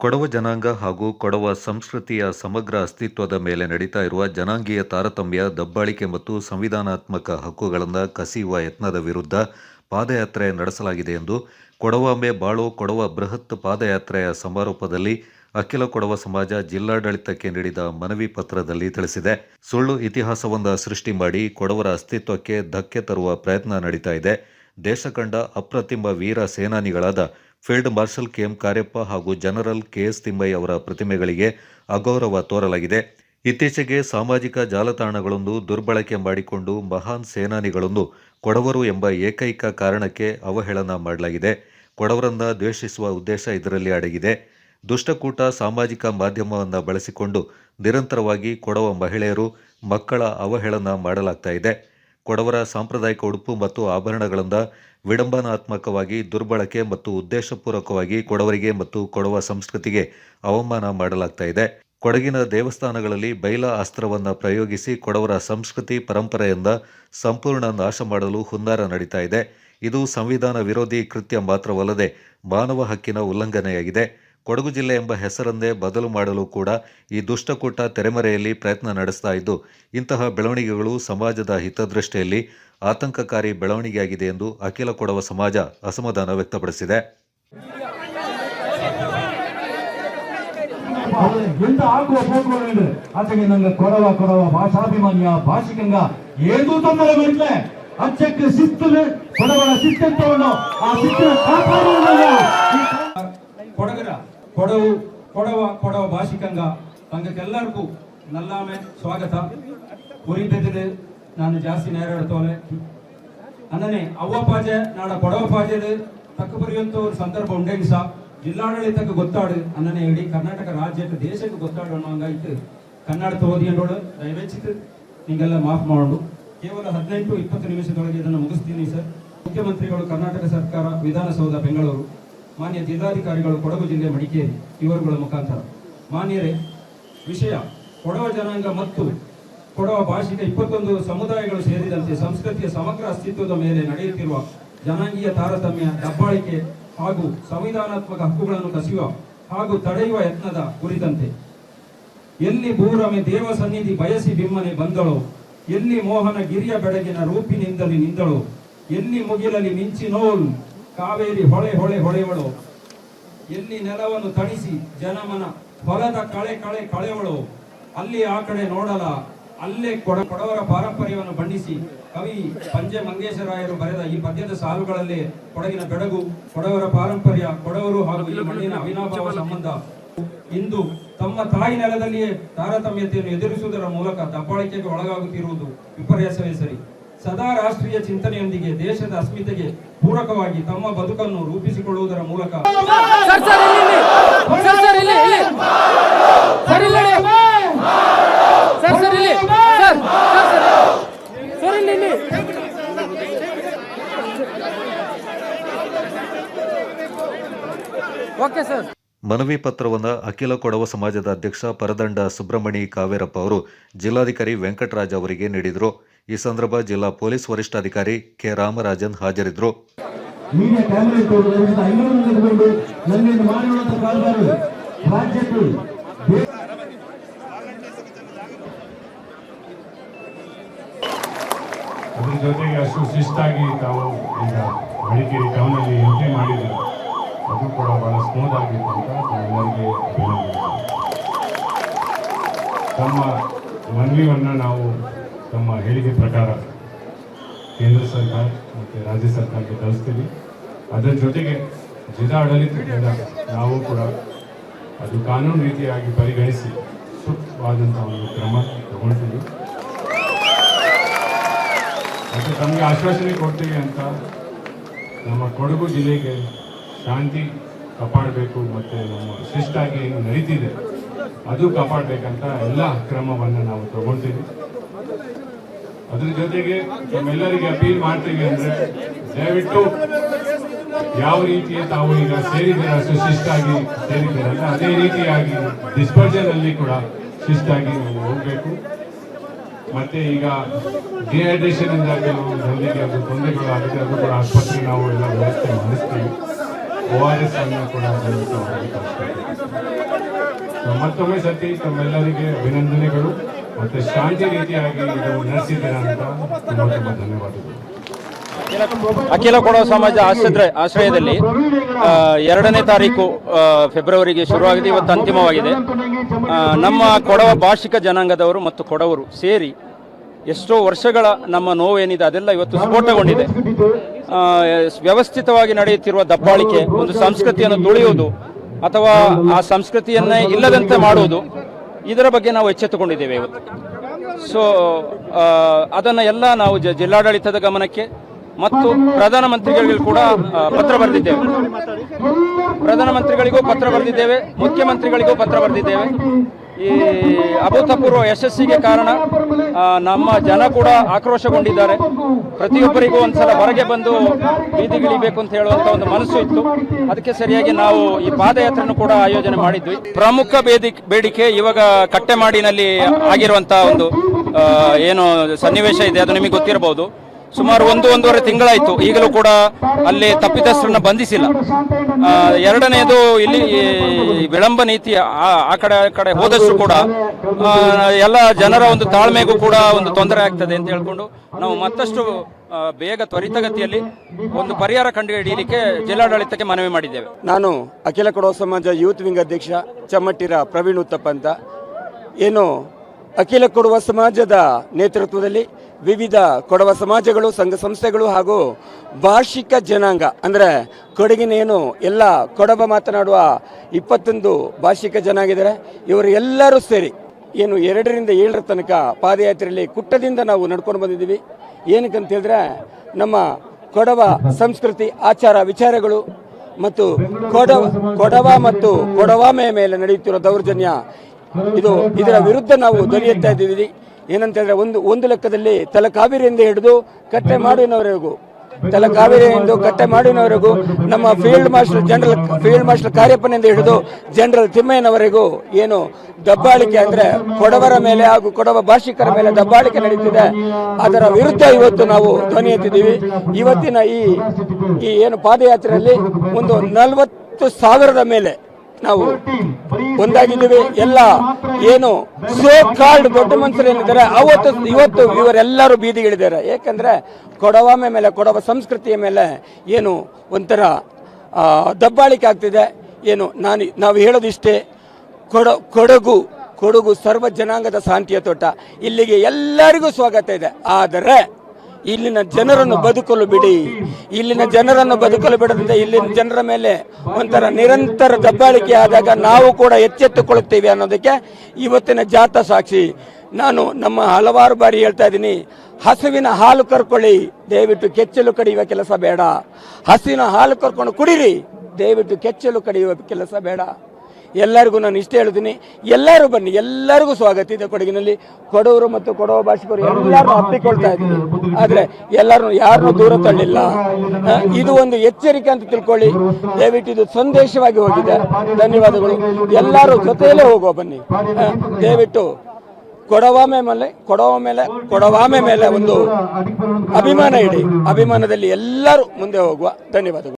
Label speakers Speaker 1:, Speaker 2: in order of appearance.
Speaker 1: ಕೊಡವ ಜನಾಂಗ ಹಾಗೂ ಕೊಡವ ಸಂಸ್ಕೃತಿಯ ಸಮಗ್ರ ಅಸ್ತಿತ್ವದ ಮೇಲೆ ನಡೀತಾ ಇರುವ ಜನಾಂಗೀಯ ತಾರತಮ್ಯ, ದಬ್ಬಾಳಿಕೆ ಮತ್ತು ಸಂವಿಧಾನಾತ್ಮಕ ಹಕ್ಕುಗಳನ್ನು ಕಸಿಯುವ ಯತ್ನದ ವಿರುದ್ಧ ಪಾದಯಾತ್ರೆ ನಡೆಸಲಾಗಿದೆ ಎಂದು ಕೊಡವಾಂಬೆ ಬಾಳೋ ಕೊಡವ ಬೃಹತ್ ಪಾದಯಾತ್ರೆಯ ಸಮಾರೋಪದಲ್ಲಿ ಅಖಿಲ ಕೊಡವ ಸಮಾಜ ಜಿಲ್ಲಾಡಳಿತಕ್ಕೆ ನೀಡಿದ ಮನವಿ ಪತ್ರದಲ್ಲಿ ತಿಳಿಸಿದೆ. ಸುಳ್ಳು ಇತಿಹಾಸವೊಂದ ಸೃಷ್ಟಿ ಮಾಡಿ ಕೊಡವರ ಅಸ್ತಿತ್ವಕ್ಕೆ ಧಕ್ಕೆ ತರುವ ಪ್ರಯತ್ನ ನಡೀತಾ ಇದೆ. ದೇಶ ಕಂಡ ಅಪ್ರತಿಮ ವೀರ ಸೇನಾನಿಗಳಾದ ಫೀಲ್ಡ್ ಮಾರ್ಷಲ್ ಕೆಎಂ ಕಾರ್ಯಪ್ಪ ಹಾಗೂ ಜನರಲ್ ಕೆಎಸ್ ತಿಮ್ಮಯ್ಯ ಅವರ ಪ್ರತಿಮೆಗಳಿಗೆ ಅಗೌರವ ತೋರಲಾಗಿದೆ. ಇತ್ತೀಚೆಗೆ ಸಾಮಾಜಿಕ ಜಾಲತಾಣಗಳೊಂದು ದುರ್ಬಳಕೆ ಮಾಡಿಕೊಂಡು ಮಹಾನ್ ಸೇನಾನಿಗಳನ್ನು ಕೊಡವರು ಎಂಬ ಏಕೈಕ ಕಾರಣಕ್ಕೆ ಅವಹೇಳನ ಮಾಡಲಾಗಿದೆ. ಕೊಡವರನ್ನ ದ್ವೇಷಿಸುವ ಉದ್ದೇಶ ಇದರಲ್ಲಿ ಅಡಗಿದೆ. ದುಷ್ಟಕೂಟ ಸಾಮಾಜಿಕ ಮಾಧ್ಯಮವನ್ನು ಬಳಸಿಕೊಂಡು ನಿರಂತರವಾಗಿ ಕೊಡವ ಮಹಿಳೆಯರು ಮಕ್ಕಳ ಅವಹೇಳನ ಮಾಡಲಾಗ್ತಾ ಇದೆ. ಕೊಡವರ ಸಾಂಪ್ರದಾಯಿಕ ಉಡುಪು ಮತ್ತು ಆಭರಣಗಳಿಂದ ವಿಡಂಬನಾತ್ಮಕವಾಗಿ, ದುರ್ಬಳಕೆ ಮತ್ತು ಉದ್ದೇಶಪೂರ್ವಕವಾಗಿ ಕೊಡವರಿಗೆ ಮತ್ತು ಕೊಡವ ಸಂಸ್ಕೃತಿಗೆ ಅವಮಾನ ಮಾಡಲಾಗ್ತಾ ಇದೆ. ಕೊಡಗಿನ ದೇವಸ್ಥಾನಗಳಲ್ಲಿ ಬೈಲ ಅಸ್ತ್ರವನ್ನು ಪ್ರಯೋಗಿಸಿ ಕೊಡವರ ಸಂಸ್ಕೃತಿ ಪರಂಪರೆಯಿಂದ ಸಂಪೂರ್ಣ ನಾಶ ಮಾಡಲು ಹುನ್ನಾರ ನಡೀತಾ ಇದೆ. ಇದು ಸಂವಿಧಾನ ವಿರೋಧಿ ಕೃತ್ಯ ಮಾತ್ರವಲ್ಲದೆ ಮಾನವ ಹಕ್ಕಿನ ಉಲ್ಲಂಘನೆಯಾಗಿದೆ. ಕೊಡಗು ಜಿಲ್ಲೆ ಎಂಬ ಹೆಸರನ್ನೇ ಬದಲು ಮಾಡಲು ಕೂಡ ಈ ದುಷ್ಟಕೂಟ ತೆರೆಮರೆಯಲ್ಲಿ ಪ್ರಯತ್ನ ನಡೆಸ್ತಾ ಇದ್ದು, ಇಂತಹ ಬೆಳವಣಿಗೆಗಳು ಸಮಾಜದ ಹಿತದೃಷ್ಟಿಯಲ್ಲಿ ಆತಂಕಕಾರಿ ಬೆಳವಣಿಗೆಯಾಗಿದೆ ಎಂದು ಅಖಿಲ ಕೊಡವ ಸಮಾಜ ಅಸಮಾಧಾನ ವ್ಯಕ್ತಪಡಿಸಿದೆ.
Speaker 2: ఎంత
Speaker 3: ಕೊಡವು, ಕೊಡವ ಕೊಡವ ಭಾಷಿಕಂಗ. భాషికంగా ನಲ್ಲಾಮೆ ಸ್ವಾಗತ. స్వాగత ಉರಿಬೆದಿರು ನಾನು ಜಾಸ್ತಿ ನೇರಾಡ್ತೋಲೆ ಅನ್ನನೆ ಅವ್ವ ಪಾಜೆ, ನಾಡ ಕೊಡವ ಪಾಜೆದು ತಕ್ಕ ಬರೆಯುವಂತ ಒಂದು ಸಂದರ್ಭ ಉಂಡೇನು ಸಹ ಜಿಲ್ಲಾಡಳಿತಕ್ಕೆ ಗೊತ್ತಾಡು. ಅನ್ನನೆ ಹೇಳಿ ಕರ್ನಾಟಕ ರಾಜ್ಯಕ್ಕೆ, ದೇಶಕ್ಕೆ ಗೊತ್ತಾಡು ಅನ್ನೋ ಹಂಗಾಯ್ತು. ಕನ್ನಡ ಅನ್ನೋಳು ದಯವೆಚ್ಚಿತು. ನಿಂಗೆಲ್ಲ ಮಾಫ್ ಮಾಡು. ಕೇವಲ ಹದಿನೆಂಟು ಇಪ್ಪತ್ತು ನಿಮಿಷದೊಳಗೆ ಇದನ್ನು ಮುಗಿಸ್ತೀನಿ ಸರ್. ಮುಖ್ಯಮಂತ್ರಿಗಳು ಕರ್ನಾಟಕ ಸರ್ಕಾರ, ವಿಧಾನಸೌಧ, ಬೆಂಗಳೂರು. ಮಾನ್ಯ ಜಿಲ್ಲಾಧಿಕಾರಿಗಳು ಕೊಡಗು ಜಿಲ್ಲೆ ಮಡಿಕೇರಿ ಇವರುಗಳ ಮುಖಾಂತರ. ಮಾನ್ಯರೇ, ವಿಷಯ, ಕೊಡವ ಜನಾಂಗ ಮತ್ತು ಕೊಡವ ಭಾಷಿಕ ಇಪ್ಪತ್ತೊಂದು ಸಮುದಾಯಗಳು ಸೇರಿದಂತೆ ಸಂಸ್ಕೃತಿಯ ಸಮಗ್ರ ಅಸ್ತಿತ್ವದ ಮೇಲೆ ನಡೆಯುತ್ತಿರುವ ಜನಾಂಗೀಯ ತಾರತಮ್ಯ, ದಬ್ಬಾಳಿಕೆ ಹಾಗೂ ಸಂವಿಧಾನಾತ್ಮಕ ಹಕ್ಕುಗಳನ್ನು ಕಸಿಯುವ ಹಾಗೂ ತಡೆಯುವ ಯತ್ನದ ಕುರಿತಂತೆ. ಎಲ್ಲಿ ಭೂರಮೆ ದೇವ ಸನ್ನಿಧಿ ಬಯಸಿ ಬಿಮ್ಮನೆ ಬಂದಳೋ, ಎಲ್ಲಿ ಮೋಹನ ಗಿರಿಯ ಬೆಳಗಿನ ರೂಪಿನಿಂದಲೇ ನಿಂದಳು ಎಲ್ಲಿ ಮುಗಿಲಲಿ ಮಿಂಚಿ ನೋಲ್ ಕಾವೇರಿ ಹೊಳೆ ಹೊಳೆ ಹೊಳೆವಳು ಎಲ್ಲಿ ನೆಲವನ್ನು ತಣಿಸಿ ಜನಮನ ಹೊಲದ ಕಳೆ ಕಳೆ ಕಳೆವಳು ಅಲ್ಲಿ ಆ ಕಡೆ ನೋಡಲ, ಅಲ್ಲೇ ಕೊಡ ಕೊಡವರ ಪಾರಂಪರ್ಯವನ್ನು ಬಣ್ಣಿಸಿ ಕವಿ ಪಂಜೆ ಮಂಗೇಶರಾಯರು ಬರೆದ ಈ ಪದ್ಯದ ಸಾಲುಗಳಲ್ಲಿ ಕೊಡಗಿನ ಬೆಡಗು, ಕೊಡವರ ಪಾರಂಪರ್ಯ, ಕೊಡವರು ಹಾಗೂ ಈ ಮಣ್ಣಿನ ಅವಿನಾಭಾವ ಸಂಬಂಧ. ಇಂದು ತಮ್ಮ ತಾಯಿ ನೆಲದಲ್ಲಿಯೇ ತಾರತಮ್ಯತೆಯನ್ನು ಎದುರಿಸುವುದರ ಮೂಲಕ ದಬ್ಬಾಳಿಕೆಗೆ ಒಳಗಾಗುತ್ತಿರುವುದು ವಿಪರ್ಯಾಸವೇ ಸರಿ. ಸದಾ ರಾಷ್ಟ್ರೀಯ ಚಿಂತನೆಯೊಂದಿಗೆ ದೇಶದ ಅಸ್ಮಿತೆಗೆ ಪೂರಕವಾಗಿ ತಮ್ಮ ಬದುಕನ್ನು ರೂಪಿಸಿಕೊಳ್ಳುವುದರ ಮೂಲಕ
Speaker 4: ಓಕೆ ಸರ್.
Speaker 1: ಮನವಿ ಪತ್ರವನ್ನು ಅಖಿಲ ಕೊಡವ ಸಮಾಜದ ಅಧ್ಯಕ್ಷ ಪರದಂಡ ಸುಬ್ರಹ್ಮಣಿ ಕಾವೇರಪ್ಪ ಅವರು ಜಿಲ್ಲಾಧಿಕಾರಿ ವೆಂಕಟರಾಜ್ ಅವರಿಗೆ ನೀಡಿದರು. ಈ ಸಂದರ್ಭ ಜಿಲ್ಲಾ ಪೊಲೀಸ್ ವರಿಷ್ಠಾಧಿಕಾರಿ ಕೆ ರಾಮರಾಜನ್ ಹಾಜರಿದ್ದರು.
Speaker 5: ಜೊತೆಗೆ ಅಷ್ಟು ಶಿಸ್ತಾಗಿ ತಾವು ಈಗ ಮಡಿಕೇರಿ ಟೌನಲ್ಲಿ ಎಂಟ್ರಿ ಮಾಡಿದ್ರು ಅದು ಕೂಡ ಬಹಳ ಸ್ಮೂತ್ ಆಗಿತ್ತು ಅಂತ ಅಭಿನಂದನೆ ತಮ್ಮ ಮನವಿಯನ್ನು ನಾವು ತಮ್ಮ ಹೇಳಿಕೆ ಪ್ರಕಾರ ಕೇಂದ್ರ ಸರ್ಕಾರ ಮತ್ತು ರಾಜ್ಯ ಸರ್ಕಾರಕ್ಕೆ ಕಳಿಸ್ತೀವಿ. ಅದರ ಜೊತೆಗೆ ಜಿಲ್ಲಾ ಆಡಳಿತದಿಂದ ನಾವು ಕೂಡ ಅದು ಕಾನೂನು ರೀತಿಯಾಗಿ ಪರಿಗಣಿಸಿ ಸೂಕ್ತವಾದಂಥ ಒಂದು ಕ್ರಮ ತಗೊಳ್ತೀವಿ. ಮತ್ತು ತಮಗೆ ಆಶ್ವಾಸನೆ ಕೊಡ್ತೀವಿ ಅಂತ ನಮ್ಮ ಕೊಡಗು ಜಿಲ್ಲೆಗೆ ಶಾಂತಿ ಕಾಪಾಡಬೇಕು ಮತ್ತು ನಮ್ಮ ಶಿಸ್ತಾಗಿ ಏನು ನಡೀತಿದೆ. ಅದು ಕಾಪಾಡಬೇಕಂತ ಎಲ್ಲ ಕ್ರಮವನ್ನು ನಾವು ತಗೊಳ್ತೀವಿ ಅದ್ರ ಜೊತೆಗೆ ನಮ್ಮೆಲ್ಲರಿಗೆ ಅಪೀಲ್ ಮಾಡ್ತೀವಿ ಅಂದರೆ ದಯವಿಟ್ಟು ಯಾವ ರೀತಿಯ ತಾವು ಈಗ ಸೇರಿದ್ದೀರ ಸುಶಿಷ್ಟಾಗಿ ಸೇರಿದ್ದೀರಲ್ಲ, ಅದೇ ರೀತಿಯಾಗಿ ಡಿಸ್ಪರ್ಜನ್ ಅಲ್ಲಿ ಕೂಡ ಶಿಸ್ತಾಗಿ ನಾವು ಹೋಗಬೇಕು. ಮತ್ತೆ ಈಗ ಡಿಹೈಡ್ರೇಷನ್ ಇಂದಾಗಿ ಕೆಲವು ಜನರಿಗೆ ಅದು ತೊಂದರೆಗಳು ಆಗುತ್ತೆ, ಅದು ಕೂಡ ಆಸ್ಪತ್ರೆ ನಾವು ಎಲ್ಲ ವ್ಯವಸ್ಥೆ ಮಾಡಿಸ್ತೀವಿ. ಓ ಆರ್ ಎಸ್ ಅನ್ನು ಕೂಡ ಮತ್ತೊಮ್ಮೆ ಸತಿ ತಮ್ಮೆಲ್ಲರಿಗೆ ಅಭಿನಂದನೆಗಳು ಮತ್ತೆ ಶಾಂತಿ ರೀತಿಯಾಗಿ ಇದು ನಡೆಸಿದ್ದೀರಾ ಅಂತ ತುಂಬ ತುಂಬ ಧನ್ಯವಾದಗಳು.
Speaker 6: ಅಖಿಲ ಕೊಡೋ ಸಮಾಜ ಆಶ್ರಯ ಆಶ್ರಯದಲ್ಲಿ ಎರಡನೇ ತಾರೀಕು ಫೆಬ್ರವರಿಗೆ ಶುರುವಾಗಿದೆ, ಇವತ್ತು ಅಂತಿಮವಾಗಿದೆ. ನಮ್ಮ ಕೊಡವ ಭಾಷಿಕ ಜನಾಂಗದವರು ಮತ್ತು ಕೊಡವರು ಸೇರಿ ಎಷ್ಟೋ ವರ್ಷಗಳ ನಮ್ಮ ನೋವೇನಿದೆ, ಅದೆಲ್ಲ ಇವತ್ತು ಸ್ಫೋಟಗೊಂಡಿದೆ. ವ್ಯವಸ್ಥಿತವಾಗಿ ನಡೆಯುತ್ತಿರುವ ದಬ್ಬಾಳಿಕೆ, ಒಂದು ಸಂಸ್ಕೃತಿಯನ್ನು ತುಳಿಯುವುದು ಅಥವಾ ಆ ಸಂಸ್ಕೃತಿಯನ್ನೇ ಇಲ್ಲದಂತೆ ಮಾಡುವುದು, ಇದರ ಬಗ್ಗೆ ನಾವು ಎಚ್ಚೆತ್ತುಕೊಂಡಿದ್ದೇವೆ ಇವತ್ತು. ಸೊ ಅದನ್ನು ಎಲ್ಲ ನಾವು ಜಿಲ್ಲಾಡಳಿತದ ಗಮನಕ್ಕೆ ಮತ್ತು ಪ್ರಧಾನಮಂತ್ರಿಗಳಿಗೂ ಕೂಡ ಪತ್ರ ಬರೆದಿದ್ದೇವೆ. ಪ್ರಧಾನಮಂತ್ರಿಗಳಿಗೂ ಪತ್ರ ಬರೆದಿದ್ದೇವೆ, ಮುಖ್ಯಮಂತ್ರಿಗಳಿಗೂ ಪತ್ರ ಬರೆದಿದ್ದೇವೆ. ಈ ಅಭೂತಪೂರ್ವ ಯಶಸ್ಸಿಗೆ ಕಾರಣ ನಮ್ಮ ಜನ ಕೂಡ ಆಕ್ರೋಶಗೊಂಡಿದ್ದಾರೆ. ಪ್ರತಿಯೊಬ್ಬರಿಗೂ ಒಂದ್ಸಲ ಹೊರಗೆ ಬಂದು ಬೀದಿಗಿಳಿಬೇಕು ಅಂತ ಹೇಳುವಂತ ಒಂದು ಮನಸ್ಸು ಇತ್ತು. ಅದಕ್ಕೆ ಸರಿಯಾಗಿ ನಾವು ಈ ಪಾದಯಾತ್ರೆಯನ್ನು ಕೂಡ ಆಯೋಜನೆ ಮಾಡಿದ್ವಿ. ಪ್ರಮುಖ ಬೇಡಿಕೆ ಇವಾಗ ಕಟ್ಟೆಮಾಡಿನಲ್ಲಿ ಆಗಿರುವಂತಹ ಒಂದು ಏನು ಸನ್ನಿವೇಶ ಇದೆ, ಅದು ನಿಮಗೆ ಗೊತ್ತಿರಬಹುದು. ಸುಮಾರು ಒಂದು, ಒಂದೂವರೆ ತಿಂಗಳಾಯಿತು. ಈಗಲೂ ಕೂಡ ಅಲ್ಲಿ ತಪ್ಪಿತಸ್ಥರನ್ನ ಬಂಧಿಸಿಲ್ಲ. ಎರಡನೆಯದು ಇಲ್ಲಿ ವಿಳಂಬ ನೀತಿ ಆ ಕಡೆ ಆ ಕಡೆ ಹೋದಷ್ಟು ಕೂಡ ಎಲ್ಲ ಜನರ ಒಂದು ತಾಳ್ಮೆಗೂ ಕೂಡ ಒಂದು ತೊಂದರೆ ಆಗ್ತದೆ ಅಂತ ಹೇಳ್ಕೊಂಡು ನಾವು ಮತ್ತಷ್ಟು ಬೇಗ ತ್ವರಿತಗತಿಯಲ್ಲಿ ಒಂದು ಪರಿಹಾರ ಕಂಡು ಹಿಡಿಯಲಿಕ್ಕೆ ಜಿಲ್ಲಾಡಳಿತಕ್ಕೆ ಮನವಿ ಮಾಡಿದ್ದೇವೆ.
Speaker 7: ನಾನು ಅಖಿಲ ಕೊಡುವ ಸಮಾಜ ಯೂತ್ ವಿಂಗ್ ಅಧ್ಯಕ್ಷ ಚಮ್ಮಟ್ಟಿರ ಪ್ರವೀಣ್ ಉತ್ತಪ್ಪ ಅಂತ. ಏನು ಅಖಿಲ ಕೊಡುವ ಸಮಾಜದ ನೇತೃತ್ವದಲ್ಲಿ ವಿವಿಧ ಕೊಡವ ಸಮಾಜಗಳು, ಸಂಘ ಸಂಸ್ಥೆಗಳು ಹಾಗೂ ಭಾಷಿಕ ಜನಾಂಗ. ಅಂದರೆ ಕೊಡಗಿನ ಏನು ಎಲ್ಲ ಕೊಡವ ಮಾತನಾಡುವ ಇಪ್ಪತ್ತೊಂದು ಭಾಷಿಕ ಜನಾಗಿದ್ದಾರೆ ಇವರು ಎಲ್ಲರೂ ಸೇರಿ ಏನು ಎರಡರಿಂದ ಏಳರ ತನಕ ಪಾದಯಾತ್ರೆಯಲ್ಲಿ ಕುಟ್ಟದಿಂದ ನಾವು ನಡ್ಕೊಂಡು ಬಂದಿದ್ದೀವಿ. ಏನಕ್ಕಂತ ಹೇಳಿದ್ರೆ ನಮ್ಮ ಕೊಡವ ಸಂಸ್ಕೃತಿ, ಆಚಾರ, ವಿಚಾರಗಳು ಮತ್ತು ಕೊಡವ ಕೊಡವ ಮತ್ತು ಕೊಡವಾಮೆಯ ಮೇಲೆ ನಡೆಯುತ್ತಿರುವ ದೌರ್ಜನ್ಯ, ಇದು ಇದರ ವಿರುದ್ಧ ನಾವು ದೊರೆಯುತ್ತಾ ಇದ್ದೀವಿ. ಏನಂತ ಹೇಳಿದ್ರೆ ಒಂದು ಒಂದು ಲೆಕ್ಕದಲ್ಲಿ ತಲಕಾವೇರಿಯಿಂದ ಹಿಡಿದು ಕಟ್ಟೆ ಮಾಡಿನವರೆಗೂ ತಲಕಾವೇರಿಯಿಂದ ಕಟ್ಟೆ ಮಾಡಿನವರೆಗೂ ನಮ್ಮ field marshal general field marshal ಕಾರ್ಯಪ್ಪನಿಂದ ಹಿಡಿದು ಜನರಲ್ ತಿಮ್ಮಯ್ಯನವರೆಗೂ ಏನು ದಬ್ಬಾಳಿಕೆ ಅಂದ್ರೆ ಕೊಡವರ ಮೇಲೆ ಹಾಗೂ ಕೊಡವ ಭಾಷಿಕರ ಮೇಲೆ ದಬ್ಬಾಳಿಕೆ ನಡೀತಿದೆ. ಅದರ ವಿರುದ್ಧ ಇವತ್ತು ನಾವು ಧ್ವನಿ ಎತ್ತಿದ್ದೀವಿ. ಇವತ್ತಿನ ಈ ಈ ಏನು ಪಾದಯಾತ್ರೆಯಲ್ಲಿ ಒಂದು ನಲವತ್ತು ಸಾವಿರದ ಮೇಲೆ ನಾವು ಒಂದಾಗಿದ್ದೀವಿ. ಎಲ್ಲ ಏನು ಸೋ ಕಾಲ್ಡ್ ದೊಡ್ಡ ಮನುಷ್ಯರು ಏನಿದ್ದಾರೆ ಅವತ್ತು ಇವತ್ತು ಇವರೆಲ್ಲರೂ ಬೀದಿಗಿಳಿದ್ದಾರೆ ಏಕೆಂದ್ರೆ ಕೊಡವಾಮೆ ಮೇಲೆ ಕೊಡವ ಸಂಸ್ಕೃತಿಯ ಮೇಲೆ ಏನು ಒಂಥರ ದಬ್ಬಾಳಿಕೆ ಆಗ್ತಿದೆ. ಏನು ನಾನು ನಾವು ಹೇಳೋದಿಷ್ಟೇ ಕೊಡ ಕೊಡಗು ಕೊಡಗು ಸರ್ವ ಜನಾಂಗದ ಶಾಂತಿಯ ತೋಟ. ಇಲ್ಲಿಗೆ ಎಲ್ಲರಿಗೂ ಸ್ವಾಗತ ಇದೆ. ಆದರೆ ಇಲ್ಲಿನ ಜನರನ್ನು ಬದುಕಲು ಬಿಡಿ. ಇಲ್ಲಿನ ಜನರನ್ನು ಬದುಕಲು ಬಿಡದಂತೆ ಇಲ್ಲಿನ ಜನರ ಮೇಲೆ ಒಂಥರ ನಿರಂತರ ದಬ್ಬಾಳಿಕೆ ಆದಾಗ ನಾವು ಕೂಡ ಎಚ್ಚೆತ್ತುಕೊಳ್ಳುತ್ತೇವೆ ಅನ್ನೋದಕ್ಕೆ ಇವತ್ತಿನ ಜಾಥಾ ಸಾಕ್ಷಿ. ನಾನು ನಮ್ಮ ಹಲವಾರು ಬಾರಿ ಹೇಳ್ತಾ ಇದ್ದೀನಿ, ಹಸುವಿನ ಹಾಲು ಕರ್ಕೊಳ್ಳಿ, ದಯವಿಟ್ಟು ಕೆಚ್ಚಲು ಕಡಿಯುವ ಕೆಲಸ ಬೇಡ. ಹಸುವಿನ ಹಾಲು ಕರ್ಕೊಂಡು ಕುಡಿರಿ, ದಯವಿಟ್ಟು ಕೆಚ್ಚಲು ಕಡಿಯುವ ಕೆಲಸ ಬೇಡ. ಎಲ್ಲರಿಗೂ ನಾನು ಇಷ್ಟ ಹೇಳ್ತೀನಿ. ಎಲ್ಲರೂ ಬನ್ನಿ, ಎಲ್ಲರಿಗೂ ಸ್ವಾಗತ. ಇದೆ ಕೊಡಗಿನಲ್ಲಿ ಕೊಡವರು ಮತ್ತು ಕೊಡವ ಭಾಷಿಕರು ಎಲ್ಲರೂ ಹಪ್ಪಿಕೊಳ್ತಾ ಇದ್ದೀನಿ ಆದರೆ ಎಲ್ಲರೂ ಯಾರನ್ನೂ ದೂರ ತಳ್ಳಿಲ್ಲ. ಇದು ಒಂದು ಎಚ್ಚರಿಕೆ ಅಂತ ತಿಳ್ಕೊಳ್ಳಿ. ದಯವಿಟ್ಟು ಇದು ಸಂದೇಶವಾಗಿ ಹೋಗಿದೆ. ಧನ್ಯವಾದಗಳು. ಎಲ್ಲರೂ ಜೊತೆಯಲ್ಲೇ ಹೋಗುವ ಬನ್ನಿ. ದಯವಿಟ್ಟು ಕೊಡವಾಮೆ ಮೇಲೆ, ಕೊಡವ ಮೇಲೆ ಕೊಡವಾಮೆ ಮೇಲೆ ಒಂದು ಅಭಿಮಾನ ಇಡಿ. ಅಭಿಮಾನದಲ್ಲಿ ಎಲ್ಲರೂ ಮುಂದೆ ಹೋಗುವ. ಧನ್ಯವಾದಗಳು.